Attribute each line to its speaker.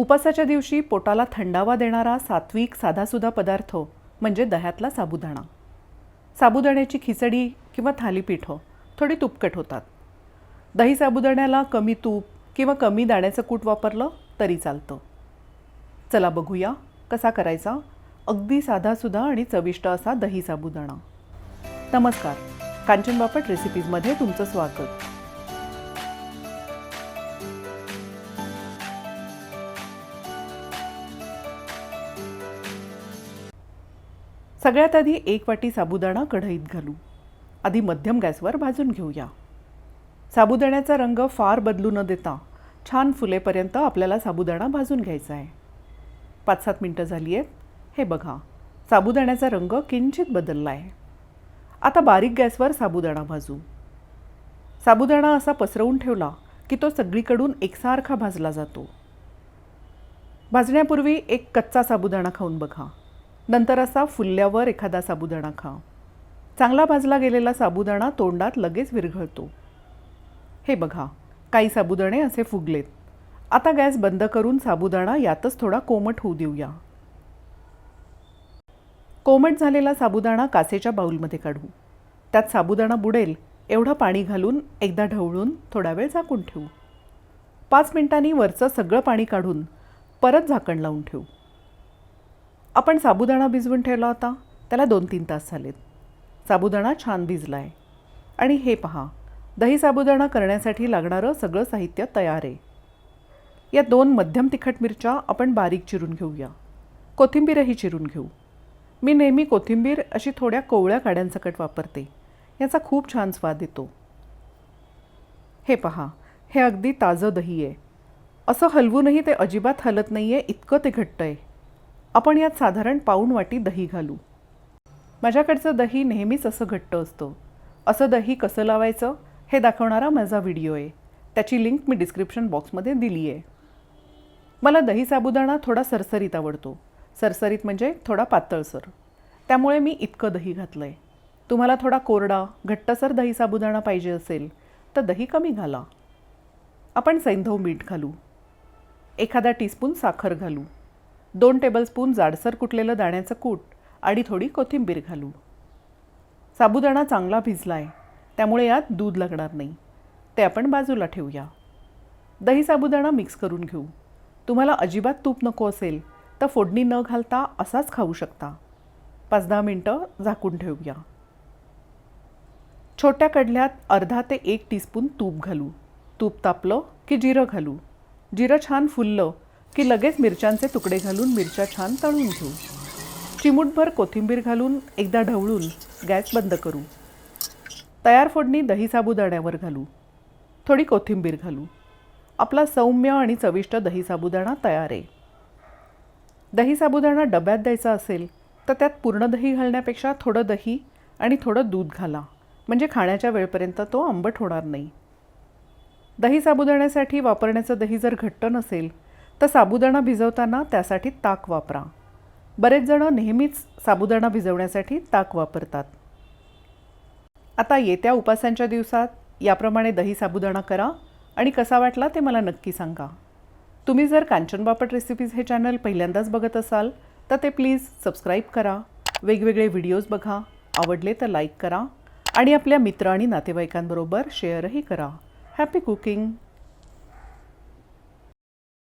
Speaker 1: उपासाच्या दिवशी पोटाला थंडावा देणारा सात्विक साधासुधा पदार्थ म्हणजे दह्यातला साबुदाणा. साबुदाण्याची खिचडी किंवा थालीपीठं थोडी तुपकट होतात. दही साबुदाण्याला कमी तूप किंवा कमी दाण्याचं कूट वापरलं तरी चालतं. चला बघूया कसा करायचा अगदी साधासुधा आणि चविष्ट असा दही साबुदाणा. नमस्कार कांचन बापट रेसिपीजमध्ये तुमचं स्वागत. सगळ्यात आधी एक वाटी साबुदाणा कढईत घालू. आधी मध्यम गॅसवर भाजून घेऊया. साबुदाण्याचा रंग फार बदलू न देता छान फुलेपर्यंत आपल्याला साबुदाणा भाजून घ्यायचा आहे. पाच सात मिनटं झाली आहेत हे बघा साबुदाण्याचा रंग किंचित बदलला आहे आता बारीक गॅसवर साबुदाणा भाजू. साबुदाणा असा पसरवून ठेवला की तो सगळीकडून एकसारखा भाजला जातो. भाजण्यापूर्वी एक कच्चा साबुदाणा खाऊन बघा. नंतर असा फुलल्यावर एखादा साबुदाणा खा. चांगला भाजला गेलेला साबुदाणा तोंडात लगेच विरघळतो. हे बघा काही साबुदाणे असे फुगलेत. आता गॅस बंद करून साबुदाणा यातच थोडा कोमट होऊ देऊया. कोमट झालेला साबुदाणा कासेच्या बाऊलमध्ये काढू. त्यात साबुदाणा बुडेल एवढं पाणी घालून एकदा ढवळून थोडा वेळ झाकून ठेवू. पाच मिनिटांनी वरचं सगळं पाणी काढून परत झाकण लावून ठेवू. आपण साबुदाणा भिजवून ठेवला होता. त्याला दोन तीन तास झालेत. साबुदाणा छान भिजला आहे आणि हे पहा दही साबुदाणा करण्यासाठी लागणारं सगळं साहित्य तयार आहे. या दोन मध्यम तिखट मिरच्या आपण बारीक चिरून घेऊया. कोथिंबीरही चिरून घेऊ. मी नेहमी कोथिंबीर अशी थोड्या कोवळ्या काड्यांसकट वापरते. याचा खूप छान स्वाद येतो. हे पहा हे अगदी ताजं दही आहे. असं हलवूनही ते अजिबात हलत नाही आहे इतकं ते घट्ट आहे. आपण यात साधारण पाऊण वाटी दही घालू. माझ्याकडचं दही नेहमीच असं घट्ट असतं. असं दही कसं लावायचं हे दाखवणारा माझा व्हिडिओ आहे. त्याची लिंक मी डिस्क्रिप्शन बॉक्समध्ये दिली आहे. मला दही साबुदाणा थोडा सरसरीत आवडतो. सरसरीत म्हणजे थोडा पातळसर त्यामुळे मी इतकं दही घातलं आहे तुम्हाला थोडा कोरडा घट्टसर दही साबुदाणा पाहिजे असेल तर दही कमी घाला. आपण सैंधव मीठ घालू. एखादा टीस्पून साखर घालू. दोन टेबलस्पून जाडसर कुटलेलं दाण्याचं कूट आणि थोडी कोथिंबीर घालू. साबुदाणा चांगला भिजला आहे त्यामुळे यात दूध लागणार नाही. ते आपण बाजूला ठेवूया. दही साबुदाणा मिक्स करून घेऊ. तुम्हाला अजिबात तूप नको असेल तर फोडणी न घालता असाच खाऊ शकता. पाच दहा मिनटं झाकून ठेवूया. छोट्या कडल्यात अर्धा ते एक टीस्पून तूप घालू. तूप तापलं की जिरं घालू. जिरं छान फुललं की लगेच मिरच्यांचे तुकडे घालून मिरच्या छान तळून घेऊ. चिमूटभर कोथिंबीर घालून एकदा ढवळून गॅस बंद करू. तयार फोडणी दही साबुदाण्यावर घालू. थोडी कोथिंबीर घालू. आपला सौम्य आणि चविष्ट दही साबुदाणा तयार आहे. दही साबुदाणा डब्यात द्यायचा असेल तर त्यात पूर्ण दही घालण्यापेक्षा थोडं दही आणि थोडं दूध घाला. म्हणजे खाण्याच्या वेळपर्यंत तो आंबट होणार नाही. दही साबुदाण्यासाठी वापरण्याचं दही जर घट्ट नसेल तर साबुदाणा भिजवताना त्यासाठी ताक वापरा. बरेच जणं नेहमीच साबुदाणा भिजवण्यासाठी ताक वापरतात. आता येत्या उपासांच्या दिवसात याप्रमाणे दही साबुदाणा करा आणि कसा वाटला ते मला नक्की सांगा. तुम्ही जर कांचन बापट रेसिपीज हे चॅनल पहिल्यांदाच बघत असाल तर ते प्लीज सबस्क्राईब करा. वेगवेगळे व्हिडिओज बघा. आवडले तर लाईक करा. आणि आपल्या मित्र आणि नातेवाईकांबरोबर शेअरही करा. Happy cooking